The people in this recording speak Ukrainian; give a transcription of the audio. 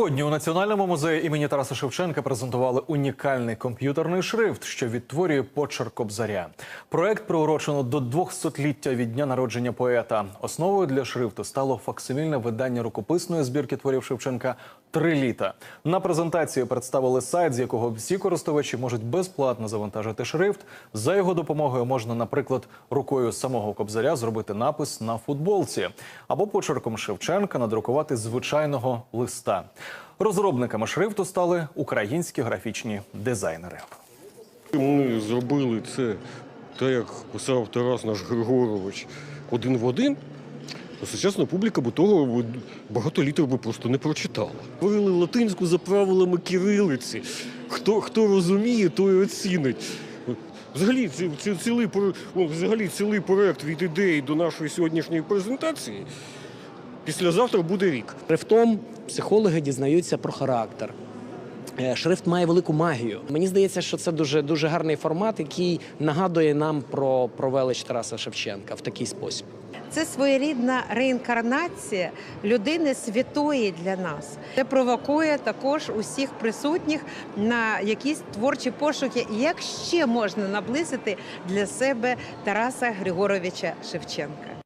Сьогодні у Національному музеї імені Тараса Шевченка презентували унікальний комп'ютерний шрифт, що відтворює почерк Кобзаря. Проект приурочено до 200-ліття від дня народження поета. Основою для шрифту стало факсимільне видання рукописної збірки творів Шевченка «Три літа. На презентації представили сайт, з якого всі користувачі можуть безплатно завантажити шрифт. За його допомогою можна, наприклад, рукою самого Кобзаря зробити напис на футболці або почерком Шевченка надрукувати звичайного листа. Розробниками шрифту стали українські графічні дизайнери. Ми зробили це так, як писав Тарас наш Григорович один в один. то Сучасна публіка б того багато літер би просто не прочитала. Говорили латинську за правилами кирилиці. Хто, хто розуміє, той оцінить. Взагалі, ці, ці, цілий, взагалі цілий проект від ідеї до нашої сьогоднішньої презентації післязавтра буде рік. Шрифтом психологи дізнаються про характер. Е, Шрифт має велику магію. Мені здається, що це дуже дуже гарний формат, який нагадує нам про, про велич Тараса Шевченка в такий спосіб. Це своєрідна реінкарнація людини святої для нас. Це провокує також усіх присутніх на якісь творчі пошуки, як ще можна наблизити для себе Тараса Григоровича Шевченка.